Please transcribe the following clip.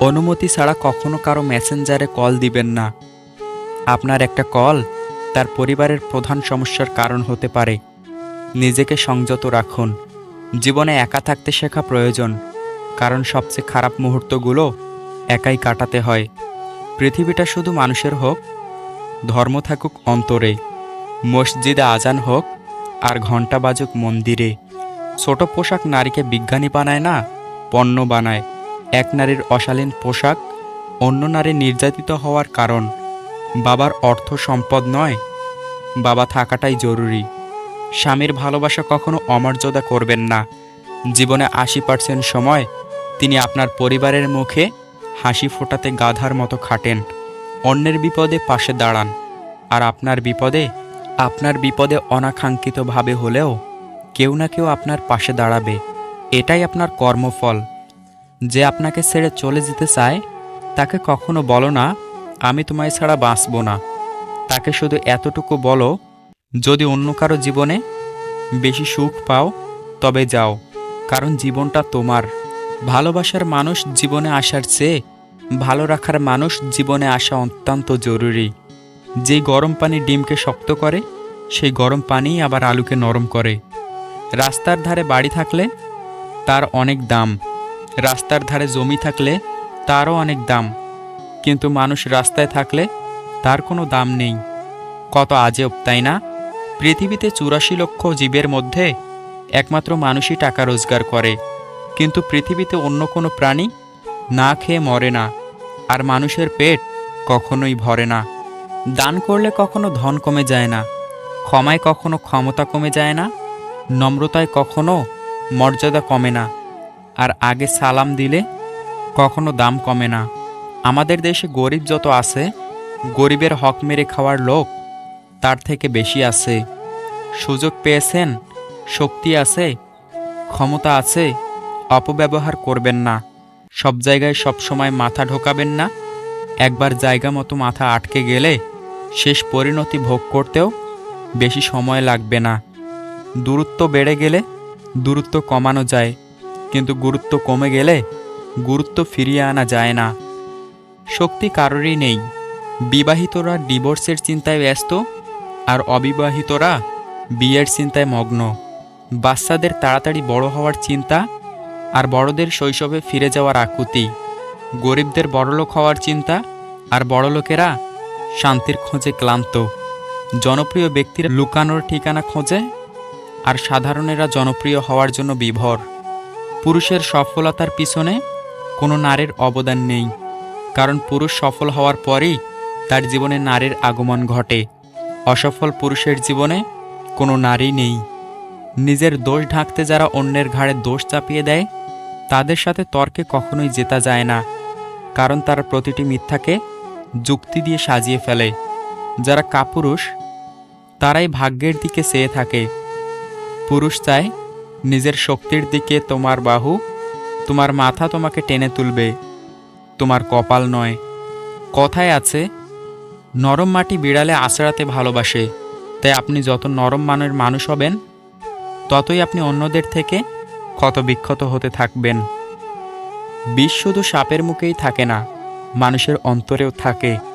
অনুমতি ছাড়া কখনো কারও মেসেঞ্জারে কল দিবেন না। আপনার একটা কল তার পরিবারের প্রধান সমস্যার কারণ হতে পারে। নিজেকে সংযত রাখুন। জীবনে একা থাকতে শেখা প্রয়োজন, কারণ সবচেয়ে খারাপ মুহূর্তগুলো একাই কাটাতে হয়। পৃথিবীটা শুধু মানুষের হোক, ধর্ম থাকুক অন্তরে, মসজিদে আজান হোক আর ঘণ্টা বাজুক মন্দিরে। ছোট পোশাক নারীকে বিজ্ঞানী বানায় না, পণ্য বানায়। এক নারীর অশালীন পোশাক, অন্য নারী নির্যাতিত হওয়ার কারণ। বাবার অর্থ সম্পদ নয়, বাবা থাকাটাই জরুরি। স্বামীর ভালোবাসা কখনো অমর্যাদা করবেন না। জীবনে আশি পার্সেন্ট সময় তিনি আপনার পরিবারের মুখে হাসি ফোটাতে গাধার মতো খাটেন। অন্যের বিপদে পাশে দাঁড়ান, আর আপনার বিপদে আপনার বিপদে অনাকাঙ্ক্ষিতভাবে হলেও কেউ না কেউ আপনার পাশে দাঁড়াবে। এটাই আপনার কর্মফল। যে আপনাকে ছেড়ে চলে যেতে চায়, তাকে কখনো বলো না, আমি তোমায় ছাড়া বাঁচব না। তাকে শুধু এতটুকু বলো, যদি অন্য কারও জীবনে বেশি সুখ পাও, তবে যাও, কারণ জীবনটা তোমার। ভালোবাসার মানুষ জীবনে আসার চেয়ে ভালো রাখার মানুষ জীবনে আসা অত্যন্ত জরুরি। যেই গরম পানি ডিমকে শক্ত করে, সেই গরম পানিই আবার আলুকে নরম করে। রাস্তার ধারে বাড়ি থাকলে তার অনেক দাম। রাস্তার ধারে জমি থাকলে তারও অনেক দাম। কিন্তু মানুষ রাস্তায় থাকলে তার কোনো দাম নেই। কত আজেব, তাই না? পৃথিবীতে চুরাশি লক্ষ জীবের মধ্যে একমাত্র মানুষই টাকা রোজগার করে। কিন্তু পৃথিবীতে অন্য কোনো প্রাণী না খেয়ে মরে না। আর মানুষের পেট কখনোই ভরে না। দান করলে কখনো ধন কমে যায় না। ক্ষমায় কখনো ক্ষমতা কমে যায় না। নম্রতায় কখনো মর্যাদা কমে না। আর আগে সালাম দিলে কখনো দাম কমে না। আমাদের দেশে গরিব যত আছে, গরিবের হক মেরে খাওয়ার লোক তার থেকে বেশি আছে। সুযোগ পেয়েছেন, শক্তি আছে, ক্ষমতা আছে, অপব্যবহার করবেন না। সব জায়গায় সব সময় মাথা ঢোকাবেন না। একবার জায়গা মতো মাথা আটকে গেলে শেষ পরিণতি ভোগ করতেও বেশি সময় লাগবে না। দূরত্ব বেড়ে গেলে দূরত্ব কমানো যায়। কিন্তু গুরুত্ব কমে গেলে গুরুত্ব ফিরিয়ে আনা যায় না। শক্তি কারোরই নেই। বিবাহিতরা ডিভোর্সের চিন্তায় ব্যস্ত আর অবিবাহিতরা বিয়ের চিন্তায় মগ্ন। বাচ্চাদের তাড়াতাড়ি বড় হওয়ার চিন্তা আর বড়দের শৈশবে ফিরে যাওয়ার আকুতি। গরিবদের বড়লোক হওয়ার চিন্তা আর বড়লোকেরা শান্তির খোঁজে ক্লান্ত। জনপ্রিয় ব্যক্তিরা লুকানোর ঠিকানা খোঁজে আর সাধারণেরা জনপ্রিয় হওয়ার জন্য বিভর। পুরুষের সফলতার পিছনে কোনো নারীর অবদান নেই, কারণ পুরুষ সফল হওয়ার পরেই তার জীবনে নারীর আগমন ঘটে। অসফল পুরুষের জীবনে কোনো নারী নেই। নিজের দোষ ঢাকতে যারা অন্যের ঘাড়ে দোষ চাপিয়ে দেয়, তাদের সাথে তর্কে কখনোই জেতা যায় না, কারণ তারা প্রতিটি মিথ্যাকে যুক্তি দিয়ে সাজিয়ে ফেলে। যারা কাপুরুষ, তারাই ভাগ্যের দিকে চেয়ে থাকে। পুরুষ চায় নিজের শক্তির দিকে তোমার বাহু, তোমার মাথা তোমাকে টেনে তুলবে, তোমার কপাল নয়। কথায় আছে, নরম মাটি বিড়ালে আছড়াতে ভালোবাসে, তাই আপনি যত নরম মানের মানুষ হবেন, ততই আপনি অন্যদের থেকে ক্ষত বিক্ষত হতে থাকবেন। বিষ শুধু সাপের মুখেই থাকে না, মানুষের অন্তরেও থাকে।